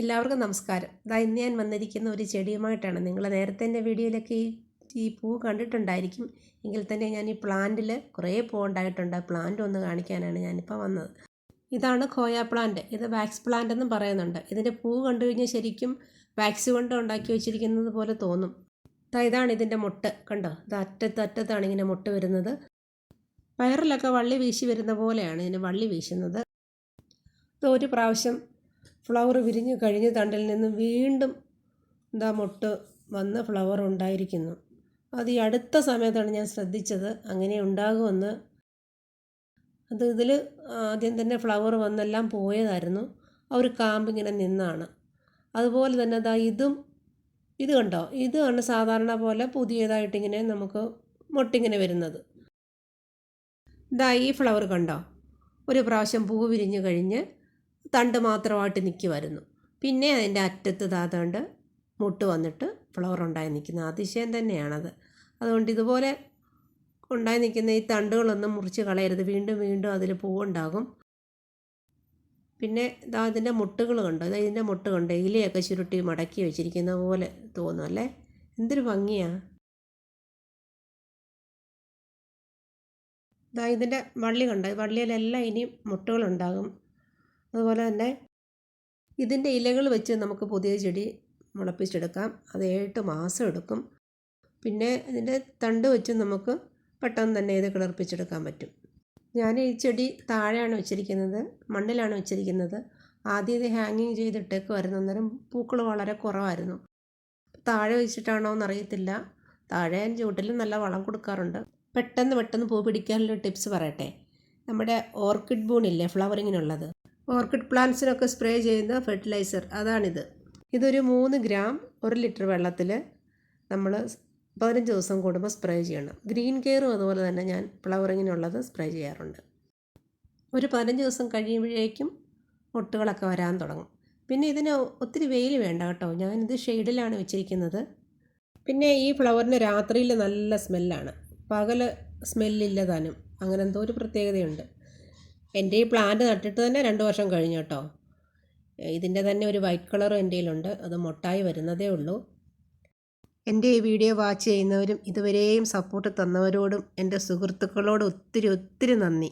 എല്ലാവർക്കും നമസ്കാരം. ഇതാ ഇന്ന് ഞാൻ വന്നിരിക്കുന്ന ഒരു ചെടിയുമായിട്ടാണ്. നിങ്ങൾ നേരത്തെ എന്റെ വീഡിയോയിലൊക്കെ ഈ ഈ പൂ കണ്ടിട്ടുണ്ടായിരിക്കും. എങ്കിൽ തന്നെ ഞാൻ ഈ പ്ലാന്റിൽ കുറേ പൂ ഉണ്ടായിട്ടുണ്ട്. പ്ലാന്റ് ഒന്ന് കാണിക്കാനാണ് ഞാനിപ്പോൾ വന്നത്. ഇതാണ് കോയ പ്ലാന്റ്. ഇത് വാക്സ് പ്ലാന്റ് എന്നും പറയുന്നുണ്ട്. ഇതിന്റെ പൂ കണ്ടു കഴിഞ്ഞാൽ ശരിക്കും വാക്സ് കൊണ്ട് ഉണ്ടാക്കി വെച്ചിരിക്കുന്നത് പോലെ തോന്നും. ഇതാണ് ഇതിന്റെ മുട്ട്. കണ്ടോ? ഇത് അറ്റത്ത് അറ്റത്താണ് ഇങ്ങനെ മുട്ട് വരുന്നത്. പയറിലൊക്കെ വള്ളി വീശി വരുന്ന പോലെയാണ് ഇതിന് വള്ളി വീശുന്നത്. ഇത് ഒരു പ്രാവശ്യം ഫ്ലവർ വിരിഞ്ഞു കഴിഞ്ഞ തണ്ടിൽ നിന്ന് വീണ്ടും എന്താ മൊട്ട് വന്ന ഫ്ലവർ ഉണ്ടായിരിക്കുന്നു. അത് ഈ അടുത്ത സമയത്താണ് ഞാൻ ശ്രദ്ധിച്ചത്. അങ്ങനെ ഉണ്ടാകുമെന്ന്. അത് ഇതിൽ ആദ്യം തന്നെ ഫ്ലവർ വന്നെല്ലാം പോയതായിരുന്നു. ആ ഒരു കാമ്പ് ഇങ്ങനെ നിന്നാണ്. അതുപോലെ തന്നെ അതാ ഇതും ഇത് കണ്ടോ? ഇതാണ് സാധാരണ പോലെ പുതിയതായിട്ടിങ്ങനെ നമുക്ക് മുട്ടിങ്ങനെ വരുന്നത്. ഇതാ ഈ ഫ്ലവർ കണ്ടോ? ഒരു പ്രാവശ്യം പൂ വിരിഞ്ഞ് കഴിഞ്ഞ് തണ്ട് മാത്രമായിട്ട് നിൽക്കുമായിരുന്നു പിന്നെ അതിന്റെ അറ്റത്ത് താതാണ്ട് മുട്ട് വന്നിട്ട് ഫ്ലവർ ഉണ്ടായി നിൽക്കുന്ന അതിശയം തന്നെയാണത്. അതുകൊണ്ട് ഇതുപോലെ ഉണ്ടായി നിൽക്കുന്ന ഈ തണ്ടുകളൊന്നും മുറിച്ച് കളയരുത്. വീണ്ടും വീണ്ടും അതിൽ പൂവുണ്ടാകും. പിന്നെ ഇതാ അതിന്റെ മുട്ടുകൾ കണ്ടോ? ഇതാ ഇതിന്റെ മുട്ട് കണ്ടോ? ഇലയൊക്കെ ചുരുട്ടി മടക്കി വെച്ചിരിക്കുന്ന പോലെ തോന്നും അല്ലേ? എന്തൊരു ഭംഗിയാണ് ഇതാ ഇതിന്റെ വള്ളി കണ്ടോ? വള്ളിയിലെല്ലാം ഇനിയും മുട്ടുകളുണ്ടാകും. അതുപോലെ തന്നെ ഇതിന്റെ ഇലകൾ വെച്ച് നമുക്ക് പുതിയ ചെടി മുളപ്പിച്ചെടുക്കാം. അത് ഏഴെട്ട് മാസം എടുക്കും. പിന്നെ ഇതിന്റെ തണ്ട് വെച്ച് നമുക്ക് പെട്ടെന്ന് തന്നെ ഇത് കിളർപ്പിച്ചെടുക്കാൻ പറ്റും. ഞാൻ ഈ ചെടി താഴെയാണ് വെച്ചിരിക്കുന്നത് മണ്ണിലാണ് വെച്ചിരിക്കുന്നത്. ആദ്യം ഇത് ഹാങ്ങിങ് ചെയ്തിട്ടേക്ക് വരുന്ന. അന്നേരം പൂക്കൾ വളരെ കുറവായിരുന്നു. താഴെ വെച്ചിട്ടാണോ എന്നറിയത്തില്ല. താഴെ ചൂട്ടിൽ നല്ല വളം കൊടുക്കാറുണ്ട്. പെട്ടെന്ന് പെട്ടെന്ന് പൂ പിടിക്കാനുള്ള ടിപ്സ് പറയട്ടെ. നമ്മുടെ ഓർക്കിഡ് ബൂണില്ലേ ഫ്ലവറിങ്ങിനുള്ളത്? ഓർക്കിഡ് പ്ലാന്റ്സിനൊക്കെ സ്പ്രേ ചെയ്യുന്ന ഫെർട്ടിലൈസർ അതാണിത്. ഇതൊരു മൂന്ന് ഗ്രാം ഒരു ലിറ്റർ വെള്ളത്തിൽ നമ്മൾ പതിനഞ്ച് ദിവസം കൂടുമ്പോൾ സ്പ്രേ ചെയ്യണം. ഗ്രീൻ കെയറും അതുപോലെ തന്നെ ഞാൻ ഫ്ലവറിങ്ങിനുള്ളത് സ്പ്രേ ചെയ്യാറുണ്ട്. ഒരു പതിനഞ്ച് ദിവസം കഴിയുമ്പോഴേക്കും മുട്ടുകളൊക്കെ വരാൻ തുടങ്ങും. പിന്നെ ഇതിന് ഒത്തിരി വെയിൽ വേണ്ട കേട്ടോ. ഞാനിത് ഷെയ്ഡിലാണ് വെച്ചിരിക്കുന്നത്. പിന്നെ ഈ ഫ്ലവറിന് രാത്രിയിൽ നല്ല സ്മെല്ലാണ്. പകൽ സ്മെല്ലില്ല താനും. അങ്ങനെ എന്തോ ഒരു പ്രത്യേകതയുണ്ട്. എന്റെ ഈ പ്ലാന്റ് നട്ടിട്ട് തന്നെ രണ്ട് വർഷം കഴിഞ്ഞു കേട്ടോ. ഇതിന്റെ തന്നെ ഒരു വൈറ്റ് കളറും എന്റെ കയ്യിലുണ്ട്. അത് മൊട്ടായി വരുന്നതേ ഉള്ളൂ. എന്റെ ഈ വീഡിയോ വാച്ച് ചെയ്യുന്നവരും ഇതുവരെയും സപ്പോർട്ട് തന്നവരോടും എന്റെ സുഹൃത്തുക്കളോടും ഒത്തിരി ഒത്തിരി നന്ദി.